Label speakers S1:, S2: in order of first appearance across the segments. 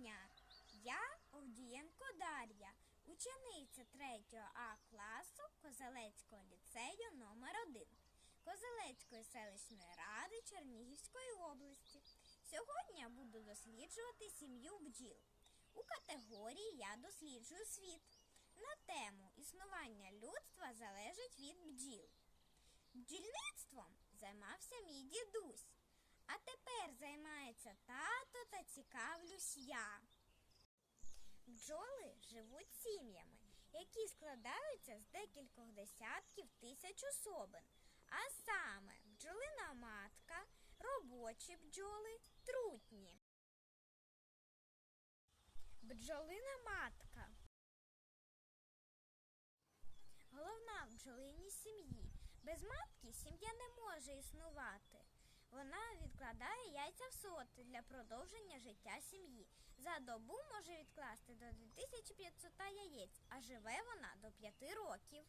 S1: дня! Я Овдієнко Дар'я, учениця 3 А класу Козелецького ліцею номер 1 Козелецької селищної ради Чернігівської області. Сьогодні я буду досліджувати сім'ю бджіл. У категорії Я досліджую світ. На тему існування людства залежить від бджіл. Бджільництвом займався мій дідусь. А тепер займається тато та цікавлюсь я. Бджоли живуть сім'ями, які складаються з декількох десятків тисяч особин. А саме бджолина матка, робочі бджоли, трутні. Бджолина матка. Головна в бджолиній сім'ї. Без матки сім'я не може існувати. Вона відкладає яйця в соти для продовження життя сім'ї. За добу може відкласти до 2500 яєць, а живе вона до 5 років.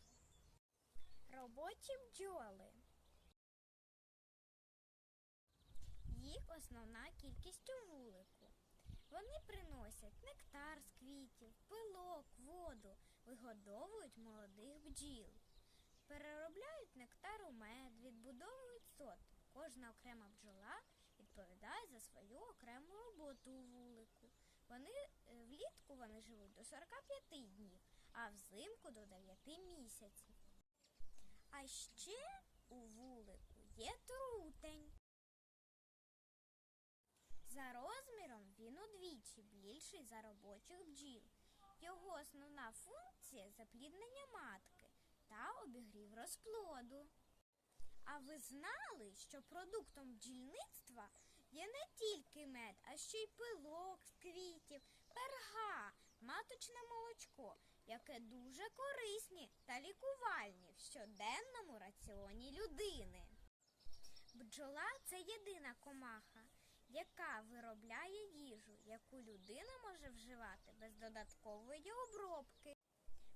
S1: Робочі бджоли. Їх основна кількість у вулику. Вони приносять нектар з квітів, пилок, воду, вигодовують молодих бджіл. Переробляють нектар у мед, відбудовують сот. Кожна окрема бджола відповідає за свою окрему роботу у вулику. Вони е, влітку вони живуть до 45 днів, а взимку до 9 місяців. А ще у вулику є трутень. За розміром він удвічі більший за робочих бджіл. Його основна функція запліднення матки та обігрів розплоду. А ви знали, що продуктом бджільництва є не тільки мед, а ще й пилок з квітів, перга, маточне молочко, яке дуже корисні та лікувальні в щоденному раціоні людини. Бджола це єдина комаха, яка виробляє їжу, яку людина може вживати без додаткової обробки.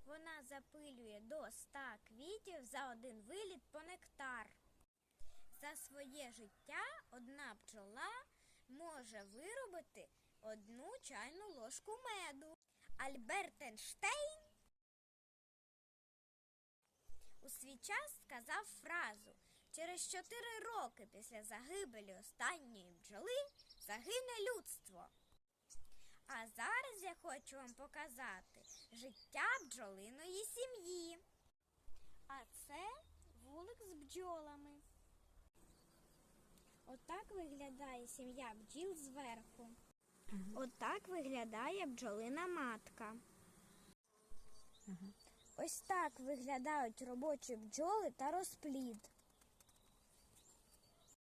S1: Вона запилює до 100 квітів за один виліт по нектар. Своє життя одна бджола може виробити одну чайну ложку меду. Альберт Ейнштейн у свій час сказав фразу через 4 роки після загибелі останньої бджоли загине людство. А зараз я хочу вам показати життя бджолиної сім'ї. А це вулик з бджолами. Отак виглядає сім'я бджіл зверху. Отак виглядає бджолина матка. Ось так виглядають робочі бджоли та розплід.